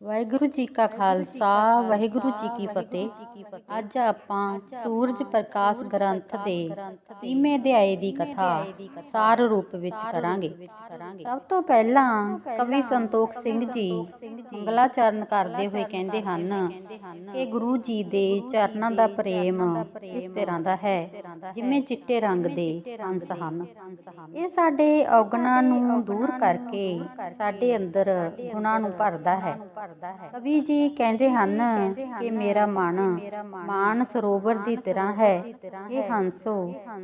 ਵਾਹਿਗੁਰੂ ਜੀ ਕਾ ਖਾਲਸਾ ਵਾਹਿਗੁਰੂ ਜੀ ਕੀ ਫਤਿਹ। ਅੱਜ ਆਪਾਂ ਸੂਰਜ ਪ੍ਰਕਾਸ਼ ਗ੍ਰੰਥ ਦੇ 30ਵੇਂ ਅਧਿਆਏ ਦੀ ਕਥਾ ਸਾਰ ਰੂਪ ਵਿੱਚ ਕਰਾਂਗੇ। ਸਭ ਤੋਂ ਪਹਿਲਾਂ ਕਵੀ ਸੰਤੋਖ ਸਿੰਘ ਜੀ ਮੰਗਲਾਚਰਨ ਕਰਦੇ ਹੋਏ ਕਹਿੰਦੇ ਹਨ ਕਿ ਗੁਰੂ ਜੀ ਦੇ ਚਰਨਾਂ ਦਾ ਪ੍ਰੇਮ ਇਸ ਤਰ੍ਹਾਂ ਦਾ ਹੈ ਜਿਵੇਂ ਚਿੱਟੇ ਰੰਗ ਦੇ ਹੰਸ ਹਨ। ਇਹ ਸਾਡੇ ਔਗਣਾਂ ਨੂੰ ਦੂਰ ਕਰਕੇ ਸਾਡੇ ਅੰਦਰ ਗੁਣਾਂ ਨੂੰ ਭਰਦਾ ਹੈ। ਕਵੀ ਜੀ ਕਹਿੰਦੇ ਹਨ ਕਿ ਮੇਰਾ ਮਨ ਮਾਨ ਸਰੋਵਰ ਦੀ ਤਰ੍ਹਾਂ ਹੈ। ਇਹ ਹੰਸੋ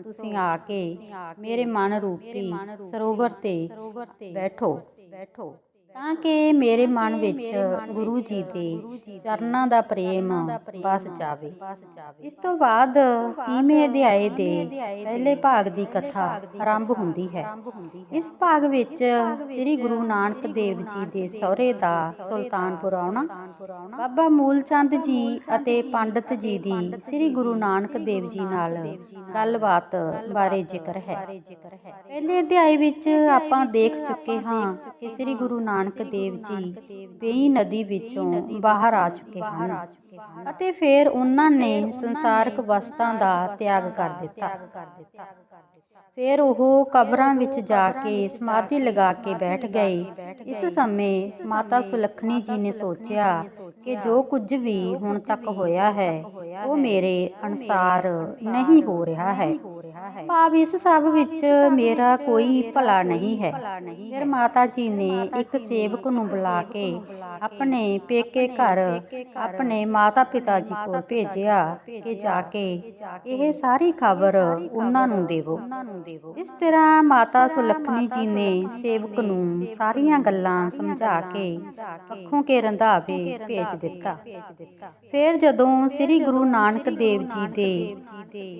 ਤੁਸੀਂ ਆ ਕੇ ਮੇਰੇ ਮਨ ਰੂਪੀ ਸਰੋਵਰ ਤੇ ਬੈਠੋ। ਬੈਠੋ। ਤਾਂ ਕਿ ਮੇਰੇ ਮਨ ਵਿੱਚ ਗੁਰੂ ਜੀ ਦੇ ਚਰਨਾਂ ਦਾ ਪ੍ਰੇਮ ਵਸ ਜਾਵੇ। ਇਸ ਤੋਂ ਬਾਅਦ 30ਵੇਂ ਅਧਿਆਏ ਦੇ ਪਹਿਲੇ ਭਾਗ ਦੀ ਕਥਾ ਆਰੰਭ ਹੁੰਦੀ ਹੈ। ਇਸ ਭਾਗ ਵਿੱਚ ਸ੍ਰੀ ਗੁਰੂ ਨਾਨਕ ਦੇਵ ਜੀ ਦੇ ਸਹੁਰੇ ਦਾ ਸੁਲਤਾਨਪੁਰ ਆਉਣਾ ਬਾਬਾ ਮੂਲ ਚੰਦ ਜੀ ਅਤੇ ਪੰਡਤ ਜੀ ਦੀ ਸ੍ਰੀ ਗੁਰੂ ਨਾਨਕ ਦੇਵ ਜੀ ਨਾਲ ਗੱਲਬਾਤ ਬਾਰੇ ਜ਼ਿਕਰ ਹੈ। ਪਹਿਲੇ ਅਧਿਆਏ ਵਿੱਚ ਆਪਾਂ ਦੇਖ ਚੁੱਕੇ ਹਾਂ ਕਿ ਸ੍ਰੀ ਗੁਰੂ ਨਾਨਕ ਦੇਵ ਜੀ ਬੇਈ ਨਦੀ ਵਿੱਚੋਂ ਬਾਹਰ ਆ ਚੁੱਕੇ ਹਨ। ਅਤੇ ਫਿਰ ਉਹਨਾਂ ਨੇ ਸੰਸਾਰਕ ਵਸਤਾਂ ਦਾ ਤਿਆਗ ਕਰ ਦਿੱਤਾ। ਫਿਰ ਉਹ ਕਬਰਾਂ ਵਿੱਚ ਜਾ ਕੇ ਸਮਾਧੀ ਲਗਾ ਕੇ ਬੈਠ ਗਏ। ਇਸ ਸਮੇਂ ਮਾਤਾ ਸੁਲੱਖਣੀ ਜੀ ਨੇ ਸੋਚਿਆ ਕਿ ਜੋ ਕੁਝ ਵੀ ਹੁਣ ਤੱਕ ਹੋਇਆ ਹੈ ਉਹ ਮੇਰੇ ਅਨਸਾਰ ਨਹੀਂ ਹੋ ਰਿਹਾ ਹੈ। ਭਾਵ ਇਸ ਸਭ ਵਿੱਚ ਮੇਰਾ ਕੋਈ ਭਲਾ ਨਹੀਂ ਹੈ। ਫਿਰ ਮਾਤਾ ਜੀ ਨੇ ਇੱਕ ਸੇਵਕ ਨੂੰ ਬੁਲਾ ਕੇ ਆਪਣੇ ਪੇਕੇ ਘਰ ਆਪਣੇ ਮਾਤਾ ਪਿਤਾ ਜੀ ਕੋਲ ਭੇਜਿਆ ਕਿ ਜਾ ਕੇ ਇਹ ਸਾਰੀ ਖਬਰ ਉਹਨਾਂ ਨੂੰ ਦੇਵੋ। ਇਸ ਤਰ੍ਹਾਂ ਮਾਤਾ ਸੁਲੱਖਣੀ ਜੀ ਨੇ ਸੇਵਕ ਨੂੰ ਸਾਰੀਆਂ ਗੱਲਾਂ ਸਮਝਾ ਕੇ ਅੱਖੋਂ ਕੇ ਰੰਧਾਵੇ ਭੇਜ ਦਿੱਤਾ। ਫਿਰ ਜਦੋਂ ਸ੍ਰੀ ਗੁਰੂ ਨਾਨਕ ਦੇਵ ਜੀ ਦੇ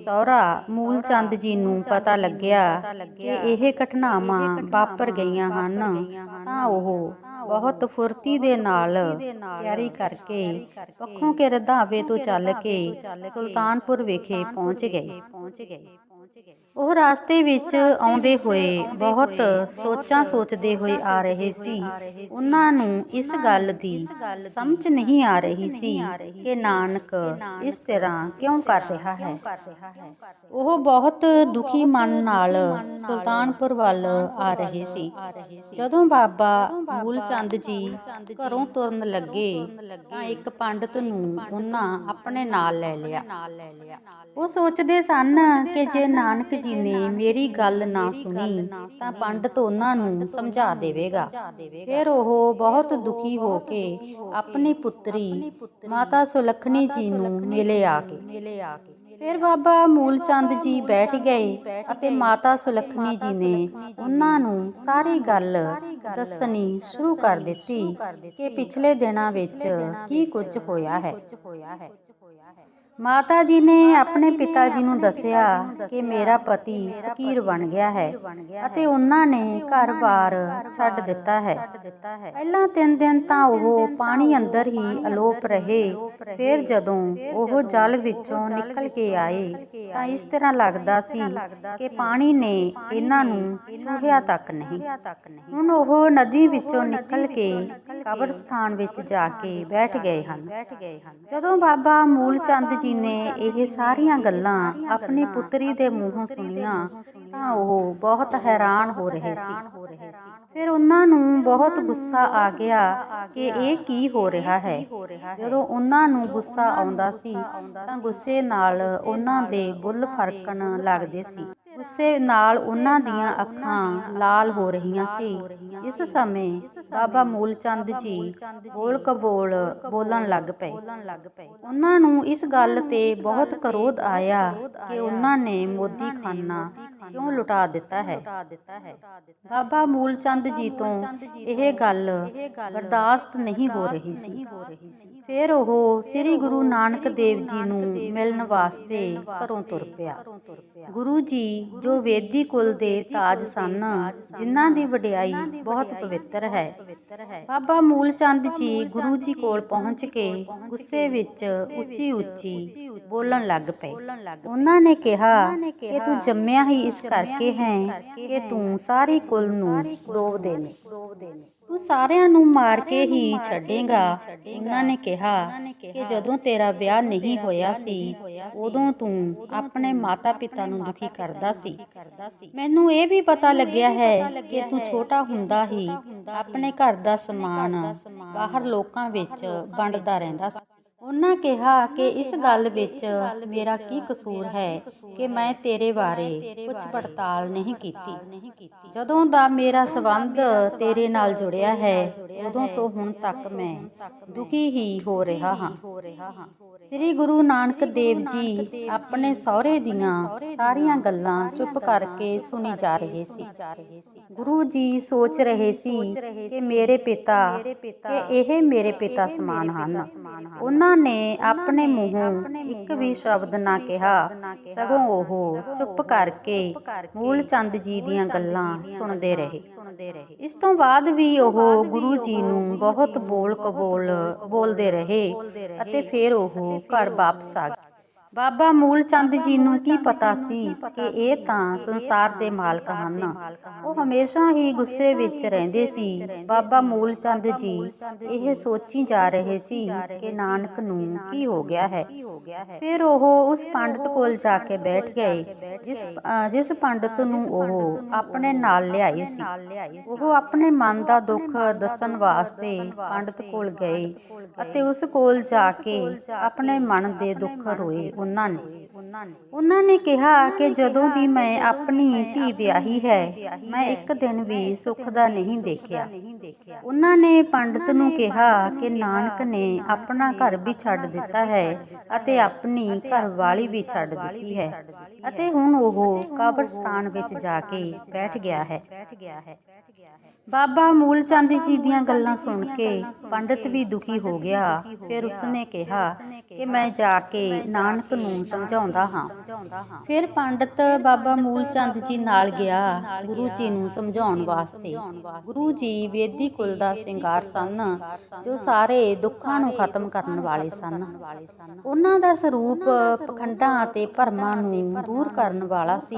ਸਹੁਰਾ ਮੂਲ ਚੰਦ ਜੀ ਨੂੰ ਪਤਾ ਲੱਗਿਆ ਕਿ ਇਹ ਘਟਨਾਵਾਂ ਵਾਪਰ ਗਈਆਂ ਹਨ, ਤਾਂ ਉਹ ਬਹੁਤ ਫੁਰਤੀ ਦੇ ਨਾਲ ਤਿਆਰੀ ਕਰਕੇ ਪੱਖੋਂ ਕੇ ਰਧਾਵੇ ਤੋਂ ਚੱਲ ਕੇ ਸੁਲਤਾਨਪੁਰ ਵਿਖੇ ਪਹੁੰਚ ਗਏ। ਉਹ ਰਾਸਤੇ ਵਿੱਚ ਆਉਂਦੇ ਹੋਏ ਬਹੁਤ ਸੋਚਾਂ ਸੋਚਦੇ ਹੋਏ ਆ ਰਹੇ ਸੀ। ਉਹਨਾਂ ਨੂੰ ਇਸ ਗੱਲ ਦੀ ਸਮਝ ਨਹੀਂ ਆ ਰਹੀ ਸੀ ਕਿ ਨਾਨਕ ਇਸ ਤਰ੍ਹਾਂ ਕਿਉਂ ਕਰ ਰਿਹਾ ਹੈ। ਉਹ ਬਹੁਤ ਦੁਖੀ ਮਨ ਨਾਲ ਸੁਲਤਾਨਪੁਰ ਵੱਲ ਆ ਰਹੇ ਸੀ। ਜਦੋਂ ਬਾਬਾ ਮੂਲ ਚੰਦ ਜੀ ਘਰੋਂ ਤੁਰਨ ਲੱਗੇ ਤਾਂ ਇੱਕ ਪੰਡਤ ਨੂੰ ਉਹਨਾਂ ਆਪਣੇ ਨਾਲ ਲੈ ਲਿਆ। ਉਹ ਸੋਚਦੇ ਸਨ ਕਿ ਜੇ ਨਾਨਕ ਜੀ ਨੇ ਮੇਰੀ ਗੱਲ ਨਾ ਸੁਣੀ, ਤਾਂ ਪੰਡਤ ਉਹਨਾਂ ਨੂੰ ਸਮਝਾ ਦੇਵੇਗਾ। ਫਿਰ ਉਹ ਬਹੁਤ ਦੁਖੀ ਹੋ ਕੇ ਆਪਣੀ ਪੁੱਤਰੀ ਮਾਤਾ ਸੁਲੱਖਣੀ ਜੀ ਨੂੰ ਮਿਲੇ ਆ ਕੇ। ਫਿਰ ਬਾਬਾ ਮੂਲ ਚੰਦ ਜੀ ਬੈਠ ਗਏ ਅਤੇ ਮਾਤਾ ਸੁਲੱਖਣੀ ਜੀ ਨੇ ਉਹਨਾਂ ਨੂੰ ਸਾਰੀ ਗੱਲ ਦੱਸਣੀ ਸ਼ੁਰੂ ਕਰ ਦਿੱਤੀ ਕਿ ਪਿਛਲੇ ਦਿਨਾਂ ਵਿੱਚ ਕੀ ਕੁਝ ਹੋਇਆ ਹੈ। ਮਾਤਾ ਜੀ ਨੇ ਆਪਣੇ ਪਿਤਾ ਜੀ ਨੂੰ ਦੱਸਿਆ ਕਿ ਮੇਰਾ ਪਤੀ ਫਕੀਰ ਬਣ ਗਿਆ ਹੈ ਅਤੇ ਉਹਨਾਂ ਨੇ ਘਰ-ਬਾਰ ਛੱਡ ਦਿੱਤਾ ਹੈ। ਪਹਿਲਾਂ ਤਿੰਨ ਦਿਨ ਤਾਂ ਉਹ ਪਾਣੀ ਅੰਦਰ ਹੀ ਅਲੋਪ ਰਹੇ। ਫਿਰ ਜਦੋਂ ਉਹ ਜਲ ਵਿੱਚੋਂ ਨਿਕਲ ਕੇ ਆਏ ਤਾਂ ਇਸ ਤਰ੍ਹਾਂ ਲੱਗਦਾ ਸੀ ਕਿ ਪਾਣੀ ਨੇ ਇਹਨਾਂ ਨੂੰ ਛੂਹਿਆ ਤੱਕ ਨਹੀਂ। ਹੁਣ ਉਹ ਨਦੀ ਵਿੱਚੋਂ ਨਿਕਲ ਕੇ ਕਬਰਸਤਾਨ ਵਿੱਚ ਜਾ ਕੇ ਬੈਠ ਗਏ ਹਨ। ਜਦੋਂ ਬਾਬਾ ਮੂਲ ਚੰਦ ਜੀ ਨੇ ਇਹ ਸਾਰੀਆਂ ਗੱਲਾਂ ਆਪਣੀ ਪੁੱਤਰੀ ਦੇ ਮੂੰਹੋਂ ਸੁਣੀਆਂ, ਤਾਂ ਉਹ ਬਹੁਤ ਹੈਰਾਨ ਹੋ ਰਹੇ ਸੀ। ਫਿਰ ਉਹਨਾਂ ਨੂੰ ਬਹੁਤ ਗੁੱਸਾ ਆ ਗਿਆ ਕਿ ਇਹ ਕੀ ਹੋ ਰਿਹਾ ਹੈ। ਜਦੋਂ ਉਹਨਾਂ ਨੂੰ ਗੁੱਸਾ ਆਉਂਦਾ ਸੀ, ਤਾਂ ਗੁੱਸੇ ਨਾਲ ਉਹਨਾਂ ਦੇ ਬੁੱਲ ਫਰਕਣ ਲੱਗਦੇ ਸੀ। ਗੁੱਸੇ ਨਾਲ ਉਹਨਾਂ ਦੀਆਂ ਅੱਖਾਂ ਲਾਲ ਹੋ ਰਹੀਆਂ ਸੀ। ਇਸ ਸਮੇਂ ਬਾਬਾ ਮੂਲ ਚੰਦ ਜੀ ਬੋਲ ਕਬੋਲ ਬੋਲਣ ਲੱਗ ਪਏ। ਉਹਨਾਂ ਨੂੰ ਇਸ ਗੱਲ ਤੇ ਬਹੁਤ ਕਰੋਧ ਆਇਆ ਕਿ ਉਹਨਾਂ ਨੇ ਮੋਦੀ ਖਾਨਾ ਕਿਉਂ ਲੁਟਾ ਦਿੱਤਾ ਹੈ? ਬਾਬਾ ਮੂਲ ਚੰਦ ਜੀ ਤੋਂ ਇਹ ਗੱਲ ਬਰਦਾਸ਼ਤ ਨਹੀਂ ਹੋ ਰਹੀ ਸੀ। ਫਿਰ ਉਹ ਸ੍ਰੀ ਗੁਰੂ ਨਾਨਕ ਦੇਵ ਜੀ ਨੂੰ ਮਿਲਣ ਵਾਸਤੇ ਘਰੋਂ ਤੁਰ ਪਿਆ। ਗੁਰੂ ਜੀ ਜੋ ਵੇਦੀ ਕੁਲ ਦੇ ਤਾਜ ਸਨ, ਜਿਨ੍ਹਾਂ ਦੀ ਵਡਿਆਈ ਬਹੁਤ ਪਵਿੱਤਰ ਹੈ। ਬਾਬਾ ਮੂਲ ਚੰਦ ਜੀ ਗੁਰੂ ਜੀ ਕੋਲ ਪਹੁੰਚ ਕੇ ਗੁੱਸੇ ਵਿੱਚ ਉੱਚੀ ਉੱਚੀ ਬੋਲਣ ਲੱਗ ਪਏ। ਉਹਨਾਂ ਨੇ ਕਿਹਾ ਕਿ ਤੂੰ ਜੰਮਿਆ ਹੀ ਇਸ ਕਰਕੇ ਹੈ ਕਿ ਤੂੰ ਸਾਰੀ ਕੁਲ ਨੂੰ ਡੋਬ ਦੇਵੇਂ। ਤੂੰ ਸਾਰਿਆਂ ਨੂੰ ਮਾਰ ਕੇ ਹੀ ਛੱਡੇਗਾ। ਉਹਨਾਂ ਨੇ ਕਿਹਾ ਕਿ ਜਦੋਂ ਤੇਰਾ ਵਿਆਹ ਨਹੀਂ ਹੋਇਆ ਸੀ, ਉਦੋਂ ਤੂੰ ਆਪਣੇ ਮਾਤਾ-ਪਿਤਾ ਨੂੰ ਦੁਖੀ ਕਰਦਾ ਸੀ। ਮੈਨੂੰ ਇਹ ਵੀ ਪਤਾ ਲੱਗਿਆ ਹੈ ਕਿ ਤੂੰ ਛੋਟਾ ਹੁੰਦਾ ਹੀ ਆਪਣੇ ਘਰ ਦਾ ਸਮਾਨ ਬਾਹਰ ਲੋਕਾਂ ਵਿੱਚ ਵੰਡਦਾ ਰਹਿੰਦਾ ਸੀ। ਉਹਨਾਂ ਕਿਹਾ ਕਿ ਇਸ ਗੱਲ ਵਿੱਚ ਮੇਰਾ ਕੀ ਕਸੂਰ ਹੈ ਕਿ ਮੈਂ ਤੇਰੇ ਬਾਰੇ ਪੁੱਛ ਪੜਤਾਲ ਨਹੀਂ ਕੀਤੀ। ਜਦੋਂ ਦਾ ਮੇਰਾ ਸਬੰਧ ਤੇਰੇ ਨਾਲ ਜੁੜਿਆ ਹੈ ਉਦੋਂ ਤੋਂ ਹੁਣ ਤੱਕ ਮੈਂ ਦੁਖੀ ਹੀ ਹੋ ਰਿਹਾ ਹਾਂ ਸ੍ਰੀ ਗੁਰੂ ਨਾਨਕ ਦੇਵ ਜੀ ਆਪਣੇ ਸਹੁਰੇ ਦੀਆਂ ਸਾਰੀਆਂ ਗੱਲਾਂ ਚੁੱਪ ਕਰਕੇ ਸੁਣੀ ਜਾ ਰਹੇ ਸੀ। ਗੁਰੂ ਜੀ ਸੋਚ ਰਹੇ ਸੀ ਕਿ ਮੇਰੇ ਪਿਤਾ ਕਿ ਇਹ ਮੇਰੇ ਪਿਤਾ ਸਮਾਨ ਹਨ। ਉਹਨਾਂ ਨੇ ਆਪਣੇ ਮੂੰਹੋਂ ਇੱਕ ਵੀ ਸ਼ਬਦ ਨਾ ਕਿਹਾ। ਸਗੋਂ ਉਹ ਚੁੱਪ ਕਰਕੇ ਮੂਲ ਚੰਦ ਜੀ ਦੀਆਂ ਗੱਲਾਂ ਸੁਣਦੇ ਰਹੇ। ਇਸ ਤੋਂ ਬਾਅਦ ਵੀ ਉਹ ਗੁਰੂ ਜੀ ਨੂੰ ਬਹੁਤ ਬੋਲ ਕਬੋਲ ਬੋਲਦੇ ਰਹੇ ਅਤੇ ਫਿਰ ਉਹ ਘਰ ਵਾਪਸ ਆ ਗਏ। ਬਾਬਾ ਮੂਲ ਚੰਦ ਜੀ ਨੂੰ ਕੀ ਪਤਾ ਸੀ ਕਿ ਇਹ ਤਾਂ ਸੰਸਾਰ ਦੇ ਮਾਲਕ ਹਨ। ਉਹ ਹਮੇਸ਼ਾ ਹੀ ਗੁੱਸੇ ਵਿੱਚ ਰਹਿੰਦੇ ਸੀ। ਬਾਬਾ ਮੂਲ ਚੰਦ ਜੀ ਇਹ ਸੋਚੀ ਜਾ ਰਹੇ ਸੀ ਕਿ ਨਾਨਕ ਨੂੰ ਕੀ ਹੋ ਗਿਆ ਹੈ। ਫਿਰ ਉਹ ਉਸ ਪੰਡਤ ਕੋਲ ਜਾ ਕੇ ਬੈਠ ਗਏ। ਜਿਸ ਜਿਸ ਪੰਡਤ ਨੂੰ ਉਹ ਆਪਣੇ ਨਾਲ ਲਿਆਏ ਸੀ। ਉਹ ਆਪਣੇ ਮਨ ਦਾ ਦੁੱਖ ਦੱਸਣ ਵਾਸਤੇ ਪੰਡਤ ਕੋਲ ਗਏ ਅਤੇ ਉਸ ਕੋਲ ਜਾ ਕੇ ਆਪਣੇ ਮਨ ਦੇ ਦੁੱਖ ਰੋਏ। ਉਹਨਾਂ ਨੇ। ਉਹਨਾਂ ਨੇ ਕਿਹਾ ਕਿ ਜਦੋਂ ਦੀ ਮੈਂ ਆਪਣੀ ਧੀ ਵਿਆਹੀ ਹੈ, ਮੈਂ ਇੱਕ ਦਿਨ ਵੀ ਸੁੱਖ ਦਾ ਨਹੀਂ ਦੇਖਿਆ। ਉਹਨਾਂ ਨੇ ਪੰਡਤ ਨੂੰ ਕਿਹਾ ਕਿ ਨਾਨਕ ਨੇ ਆਪਣਾ ਘਰ ਵੀ ਛੱਡ ਦਿੱਤਾ ਹੈ ਅਤੇ ਆਪਣੀ ਘਰ ਵਾਲੀ ਵੀ ਛੱਡ ਦਿੱਤੀ ਹੈ। ਅਤੇ ਹੁਣ ਉਹ ਕਬਰਸਤਾਨ ਵਿੱਚ ਜਾ ਕੇ ਬੈਠ ਗਿਆ ਹੈ। ਬਾਬਾ ਮੂਲ ਚੰਦ ਜੀ ਦੀਆਂ ਗੱਲਾਂ ਸੁਣ ਕੇ ਪੰਡਤ ਵੀ ਦੁਖੀ ਹੋ ਗਿਆ। ਫਿਰ ਉਸਨੇ ਕਿਹਾ ਕਿ ਮੈਂ ਜਾ ਕੇ ਨਾਨਕ ਨੂੰ ਸਮਝਾਉਂਦਾ ਹਾਂ। ਫਿਰ ਪੰਡਤ ਬਾਬਾ ਮੂਲ ਚੰਦ ਜੀ ਨਾਲ ਗਿਆ। ਗੁਰੂ ਜੀ ਨੂੰ ਸਮਝਾਉਣ ਵਾਸਤੇ। ਗੁਰੂ ਜੀ ਵੇਦੀ ਕੁਲ ਦਾ ਸ਼ਿੰਗਾਰ ਸਨ, ਜੋ ਸਾਰੇ ਦੁੱਖਾਂ ਨੂੰ ਖਤਮ ਕਰਨ ਵਾਲੇ ਸਨ। ਉਹਨਾਂ ਦਾ ਸਰੂਪ ਪਖੰਡਾਂ ਅਤੇ ਭਰਮਾਂ ਨੂੰ ਦੂਰ ਕਰਨ ਵਾਲਾ ਸੀ।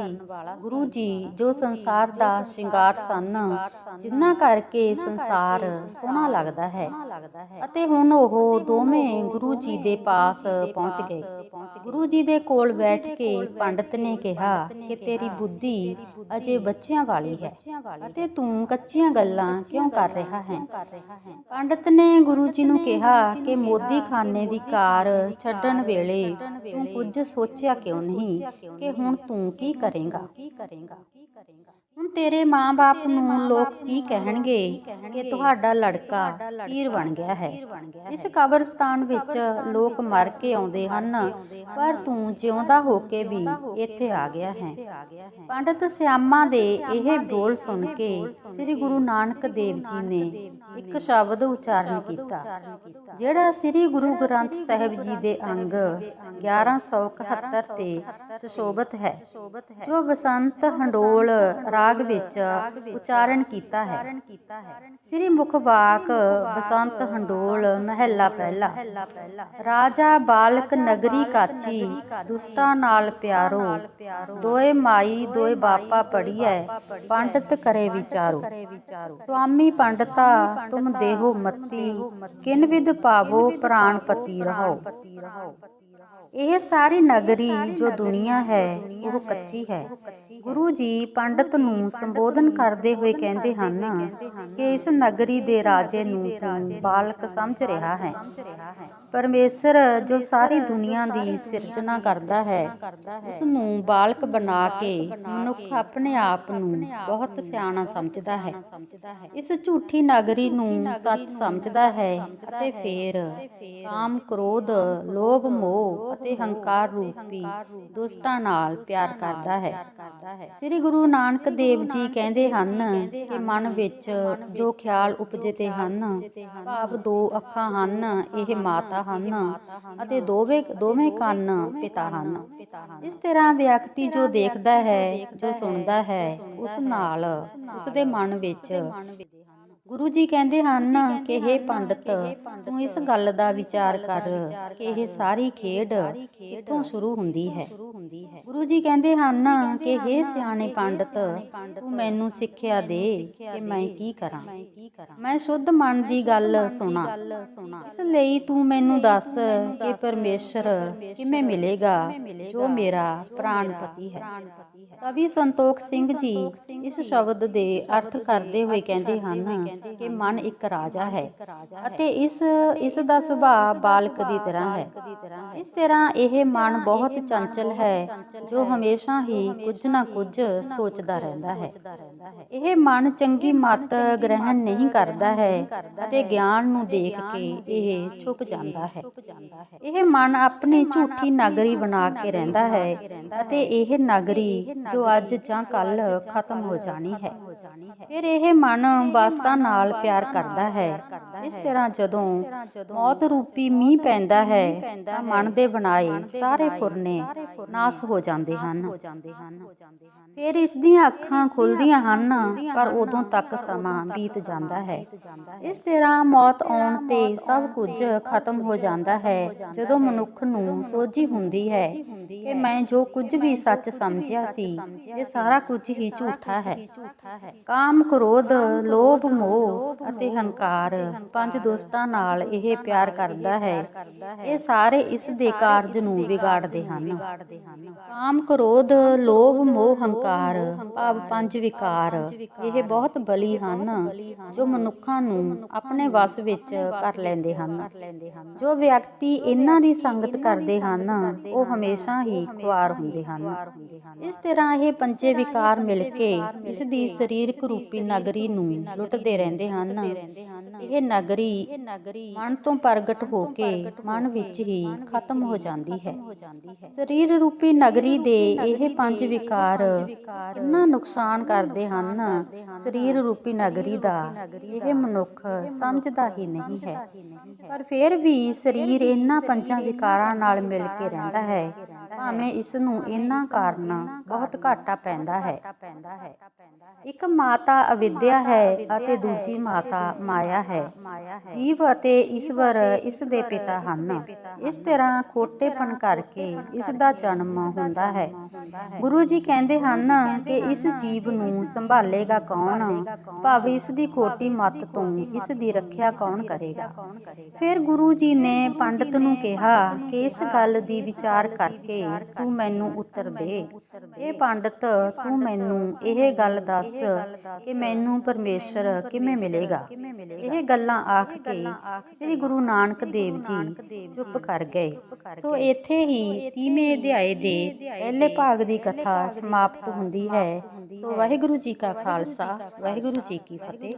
ਗੁਰੂ ਜੀ ਜੋ ਸੰਸਾਰ ਦਾ ਸ਼ਿੰਗਾਰ ਸਨ ਜਿਨ੍ਹਾਂ ਕਰਕੇ ਸੰਸਾਰ ਸੋਹਣਾ ਲੱਗਦਾ ਹੈ ਅਤੇ ਹੁਣ ਉਹ ਦੋਵੇਂ ਗੁਰੂ ਜੀ ਦੇ ਪਾਸ ਪਹੁੰਚ ਗਏ। ਗੁਰੂ ਜੀ ਦੇ ਕੋਲ ਬੈਠ ਕੇ ਪੰਡਤ ਨੇ ਕਿਹਾ ਕਿ ਤੇਰੀ ਬੁੱਧੀ ਅਜੇ ਬੱਚਿਆਂ ਵਾਲੀ ਹੈ ਅਤੇ ਤੂੰ ਕੱਚੀਆਂ ਗੱਲਾਂ ਕਿਉਂ ਕਰ ਰਿਹਾ ਹੈ। ਪੰਡਤ ਨੇ ਗੁਰੂ ਜੀ ਨੂੰ ਕਿਹਾ ਕਿ ਮੋਦੀ ਖਾਨੇ ਦੀ ਕਾਰ ਛੱਡਣ ਵੇਲੇ ਤੂੰ ਕੁਝ ਸੋਚਿਆ ਕਿਉਂ ਨਹੀਂ? ਕਿ ਹੁਣ ਤੂੰ ਕੀ ਕਰੇਗਾ? ਹੁਣ ਤੇਰੇ ਮਾਂ-ਬਾਪ ਨੂੰ ਲੋਕ ਕੀ ਕਹਿਣਗੇ? ਕਿ ਤੁਹਾਡਾ ਲੜਕਾ ਪੀਰ ਬਣ ਗਿਆ ਹੈ। ਇਸ ਕਬਰਸਤਾਨ ਵਿੱਚ ਲੋਕ ਮਰ ਕੇ ਆਉਂਦੇ ਹਨ ਪਰ ਤੂੰ ਜਿਉਂਦਾ ਹੋ ਕੇ ਵੀ ਇੱਥੇ ਆ ਗਿਆ ਹੈ। ਪੰਡਤ ਸਿਆਮਾ ਦੇ ਇਹ ਬੋਲ ਸੁਣ ਕੇ ਸ੍ਰੀ ਗੁਰੂ ਨਾਨਕ ਦੇਵ ਜੀ ਨੇ ਇੱਕ ਸ਼ਬਦ ਉਚਾਰਨ ਕੀਤਾ ਜਿਹੜਾ ਸ੍ਰੀ ਗੁਰੂ ਗ੍ਰੰਥ ਸਾਹਿਬ ਜੀ ਦੇ ਅੰਗ 1171 ਤੇ ਸੁਸ਼ੋਭਿਤ ਹੈ, ਜੋ ਬਸੰਤ ਹੰਡੋਲ ਰਾਗ ਵਿੱਚ ਉਚਾਰਨ ਕੀਤਾ ਹੈ। ਸ੍ਰੀ ਮੁਖਵਾਕ ਬਸੰਤ ਹੰਡੋਲ ਮਹਿਲਾ ਪਹਿਲਾ। ਰਾਜਾ ਬਾਲਕ ਨਗਰੀ ਕਾਚੀ, ਦੁਸ਼ਟਾਂ ਨਾਲ ਪਿਆਰੋ, ਦੋਏ ਮਾਈ, ਦੋਏ ਬਾਪਾ ਪੜੀਐ ਪੰਡਤ ਕਰੇ ਵਿਚਾਰੋ। ਸੁਆਮੀ ਪੰਡਤਾ, ਤੁਮ ਦੇਹੋ ਮਤੀ, ਕਿਨ ਵਿਦ ਪਾਵੋ ਪ੍ਰਾਨ ਪਤੀ ਰਹੋ। ਇਹ ਸਾਰੀ ਨਗਰੀ ਜੋ ਦੁਨੀਆ ਹੈ ਉਹ ਕੱਚੀ ਹੈ। ਗੁਰੂ ਜੀ ਪੰਡਤ ਨੂੰ ਸੰਬੋਧਨ ਕਰਦੇ ਹੋਏ ਕਹਿੰਦੇ ਹਨ ਕਿ ਇਸ ਨਗਰੀ ਦੇ ਰਾਜੇ ਨੂੰ ਬਾਲਕ ਸਮਝ ਰਿਹਾ ਹੈ। ਪਰਮੇਸ਼ਰ ਜੋ ਸਾਰੀ ਦੁਨੀਆ ਦੀ ਸਿਰਜਣਾ ਕਰਦਾ ਹੈ ਉਸ ਨੂੰ ਬਾਲਕ ਬਣਾ ਕੇ ਮਨੁੱਖ ਆਪਣੇ ਆਪ ਨੂੰ ਬਹੁਤ ਸਿਆਣਾ ਸਮਝਦਾ ਹੈ। ਇਸ ਝੂਠੀ ਨਗਰੀ ਨੂੰ ਸੱਚ ਸਮਝਦਾ ਹੈ ਅਤੇ ਫਿਰ ਕਾਮ ਕ੍ਰੋਧ ਲੋਭ ਮੋਹ ਅਤੇ ਹੰਕਾਰ ਰੂਪੀ ਦੁਸ਼ਟਾਂ ਨਾਲ ਪਿਆਰ ਕਰਦਾ ਹੈ। ਸ੍ਰੀ ਗੁਰੂ ਨਾਨਕ ਦੇਵ ਜੀ ਕਹਿੰਦੇ ਹਨ ਕਿ ਮਨ ਵਿੱਚ ਜੋ ਖਿਆਲ ਉਪਜਦੇ ਹਨ, ਭਾਵ ਦੋ ਅੱਖਾਂ ਹਨ, ਇਹ ਮਾਤਾ ਹਨ ਅਤੇ ਦੋਵੇਂ ਦੋਵੇਂ ਕੰਨ ਪਿਤਾ ਹਨ। ਇਸ ਤਰ੍ਹਾਂ ਵਿਅਕਤੀ ਜੋ ਦੇਖਦਾ ਹੈ, ਜੋ ਸੁਣਦਾ ਹੈ, ਉਸ ਨਾਲ ਉਸ ਦੇ ਮਨ ਵਿੱਚ ਗੁਰੂ ਜੀ ਕਹਿੰਦੇ ਹਨ ਕਿ हे ਪੰਡਤ ਤੂੰ ਇਸ ਗੱਲ ਦਾ ਵਿਚਾਰ ਕਰ ਕਿ ਇਹ ਸਾਰੀ ਖੇਡ ਕਿੱਥੋਂ ਸ਼ੁਰੂ ਹੁੰਦੀ ਹੈ? ਗੁਰੂ ਜੀ ਕਹਿੰਦੇ ਹਨ ਕਿ हे ਸਿਆਣੇ ਪੰਡਤ ਤੂੰ ਮੈਨੂੰ ਸਿੱਖਿਆ ਦੇ ਕਿ ਮੈਂ ਕੀ ਕਰਾਂ। ਮੈਂ ਸ਼ੁੱਧ ਮਨ ਦੀ ਗੱਲ ਸੁਣਾ। ਇਸ ਲਈ ਤੂੰ ਮੈਨੂੰ ਦੱਸ ਕਿ ਪਰਮੇਸ਼ਰ ਕਿਵੇਂ ਮਿਲੇਗਾ ਜੋ ਮੇਰਾ ਪ੍ਰਾਣਪਤੀ ਹੈ। ਕਵੀ ਸੰਤੋਖ ਸਿੰਘ ਜੀ ਇਸ ਸ਼ਬਦ ਦੇ ਅਰਥ ਕਰਦੇ ਹੋਏ ਕਹਿੰਦੇ ਹਨ ਕਿ ਮਨ ਇੱਕ ਰਾਜਾ ਹੈ ਅਤੇ ਇਸ ਇਸ ਦਾ ਸੁਭਾਅ ਬਾਲਕ ਦੀ ਤਰ੍ਹਾਂ ਹੈ। ਇਸ ਤਰ੍ਹਾਂ ਇਹ ਮਨ ਬਹੁਤ ਚੰਚਲ ਹੈ ਜੋ ਹਮੇਸ਼ਾ ਹੀ ਕੁਝ ਨਾ ਕੁਝ ਸੋਚਦਾ ਰਹਿੰਦਾ ਹੈ। ਇਹ ਮਨ ਚੰਗੀ ਮਤ ਗ੍ਰਹਿਣ ਨਹੀਂ ਕਰਦਾ ਹੈ ਅਤੇ ਗਿਆਨ ਨੂੰ ਦੇਖ ਕੇ ਇਹ ਛੁਪ ਜਾਂਦਾ ਹੈ। ਇਹ ਮਨ ਆਪਣੀ ਝੂਠੀ ਨਗਰੀ ਬਣਾ ਕੇ ਰਹਿੰਦਾ ਹੈ ਅਤੇ ਇਹ ਨਗਰੀ ਜੋ ਅੱਜ ਜਾਂ ਕੱਲ ਖਤਮ ਹੋ ਜਾਣੀ ਹੈ। ਫਿਰ ਇਹ ਮਨ ਵਾਸਤਾ ਨਾਲ ਪਿਆਰ ਕਰਦਾ ਹੈ। ਇਸ ਤਰ੍ਹਾਂ ਜਦੋਂ ਮੌਤ ਰੂਪੀ ਮੀਂਹ ਪੈਂਦਾ ਹੈ ਤਾਂ ਮਨ ਦੇ ਬਣਾਏ ਸਾਰੇ ਫੁਰਨੇ ਨਾਸ ਹੋ ਜਾਂਦੇ ਹਨ। ਫਿਰ ਇਸ ਦੀਆਂ ਅੱਖਾਂ ਖੁੱਲਦੀਆਂ ਹਨ, ਪਰ ਉਦੋਂ ਤੱਕ ਸਮਾਂ ਬੀਤ ਜਾਂਦਾ ਹੈ। ਇਸ ਤਰ੍ਹਾਂ ਮੌਤ ਆਉਣ ਤੇ ਸਭ ਕੁਝ ਖਤਮ ਹੋ ਜਾਂਦਾ ਹੈ। ਜਦੋਂ ਮਨੁੱਖ ਨੂੰ ਸੋਝੀ ਹੁੰਦੀ ਹੈ ਕਿ ਮੈਂ ਜੋ ਕੁਝ ਵੀ ਸੱਚ ਸਮਝਿਆ ਸੀ, ਇਹ ਸਾਰਾ ਕੁਝ ਹੀ ਝੂਠਾ ਹੈ। ਕਾਮ, ਕ੍ਰੋਧ, ਲੋਭ, ਮੋਹ ਅਤੇ ਹੰਕਾਰ ਪੰਜ ਦੁਸ਼ਟਾਂ ਨਾਲ ਇਹ ਪਿਆਰ ਕਰਦਾ ਹੈ। ਇਹ ਸਾਰੇ ਇਸ ਦੇ ਕਾਰਜ ਨੂੰ ਵਿਗਾੜਦੇ ਹਨ। ਕਾਮ ਕ੍ਰੋਧ ਲੋਭ ਮੋਹ ਹੰਕਾਰ ਭਾਵ ਪੰਜ ਵਿਕਾਰ ਇਹ ਬਹੁਤ ਬਲੀ ਹਨ ਜੋ ਮਨੁੱਖਾਂ ਨੂੰ ਆਪਣੇ ਵਸ ਵਿੱਚ ਕਰ ਲੈਂਦੇ ਹਨ। ਜੋ ਵਿਅਕਤੀ ਇਹਨਾਂ ਦੀ ਸੰਗਤ ਕਰਦੇ ਹਨ ਉਹ ਹਮੇਸ਼ਾ ਹੀ ਖੁਆਰ ਹੁੰਦੇ ਹਨ। ਇਸ ਤਰ੍ਹਾਂ ਇਹ ਪੰਜੇ ਵਿਕਾਰ ਮਿਲ ਕੇ ਇਸ ਦੀ ਸਰੀਰਕ ਰੂਪੀ ਨਗਰੀ ਨੂੰ ਲੁੱਟਦੇ ਰਹਿੰਦੇ ਹਨ ਇਹ ਨਗਰੀ ਮਨ ਤੋਂ ਪ੍ਰਗਟ ਹੋ ਕੇ ਮਨ ਵਿੱਚ ਹੀ ਖਤਮ ਹੋ ਜਾਂਦੀ ਹੈ। ਸਰੀਰ ਰੂਪੀ ਨਗਰੀ ਦੇ ਇਹ ਪੰਜ ਵਿਕਾਰ ਕਿੰਨਾ ਨੁਕਸਾਨ ਕਰਦੇ ਹਨ ਸਰੀਰ ਰੂਪੀ ਨਗਰੀ ਦਾ ਇਹ ਮਨੁੱਖ ਸਮਝਦਾ ਹੀ ਨਹੀਂ ਹੈ। ਪਰ ਫਿਰ ਵੀ ਸਰੀਰ ਇਹਨਾਂ ਪੰਜਾਂ ਵਿਕਾਰਾਂ ਨਾਲ ਮਿਲ ਕੇ ਰਹਿੰਦਾ ਹੈ। ਭਾਵੇਂ ਇਸ ਨੂੰ ਇਹਨਾਂ ਕਾਰਨ ਬਹੁਤ ਘਾਟਾ ਪੈਂਦਾ ਹੈ। ਇੱਕ ਮਾਤਾ ਅਵਿਦਿਆ ਹੈ ਅਤੇ ਦੂਜੀ ਮਾਤਾ ਮਾਇਆ ਹੈ। ਜੀਵ ਅਤੇ ਈਸ਼ਵਰ ਇਸ ਦੇ ਪਿਤਾ ਹਨ। ਇਸ ਤਰ੍ਹਾਂ ਖੋਟੇਪਣ ਕਰਕੇ ਇਸ ਦਾ ਜਨਮ ਹੁੰਦਾ ਹੈ। ਗੁਰੂ ਜੀ ਕਹਿੰਦੇ ਹਨ ਕਿ ਇਸ ਜੀਵ ਨੂੰ ਸੰਭਾਲੇਗਾ ਕੌਣ? ਭਾਵ ਇਸ ਦੀ ਖੋਟੀ ਮੱਤ ਤੋਂ ਇਸ ਦੀ ਰੱਖਿਆ ਕੌਣ ਕਰੇਗਾ? ਫਿਰ ਗੁਰੂ ਜੀ ਨੇ ਪੰਡਤ ਨੂੰ ਕਿਹਾ ਕਿ ਇਸ ਗੱਲ ਦੀ ਵਿਚਾਰ ਕਰਕੇ ਤੂੰ ਮੈਨੂੰ ਉੱਤਰ ਦੇ। ਇਹ ਪੰਡਤ ਤੂੰ ਮੈਨੂੰ ਇਹ ਗੱਲ ਦੱਸ ਕਿ ਮੈਨੂੰ ਪਰਮੇਸ਼ਰ ਕਿਵੇਂ ਮਿਲੇਗਾ। ਇਹ ਗੱਲਾਂ ਆਖ ਕੇ ਸ੍ਰੀ ਗੁਰੂ ਨਾਨਕ ਦੇਵ ਜੀ ਚੁੱਪ ਕਰ ਗਏ। ਸੋ ਇੱਥੇ ਹੀ 30ਵੇਂ ਅਧਿਆਏ ਦੇ ਪਹਿਲੇ ਭਾਗ ਦੀ ਕਥਾ ਸਮਾਪਤ ਹੁੰਦੀ ਹੈ। ਸੋ ਵਾਹਿਗੁਰੂ ਜੀ ਕਾ ਖਾਲਸਾ। ਵਾਹਿਗੁਰੂ ਜੀ ਕੀ ਫਤਿਹ।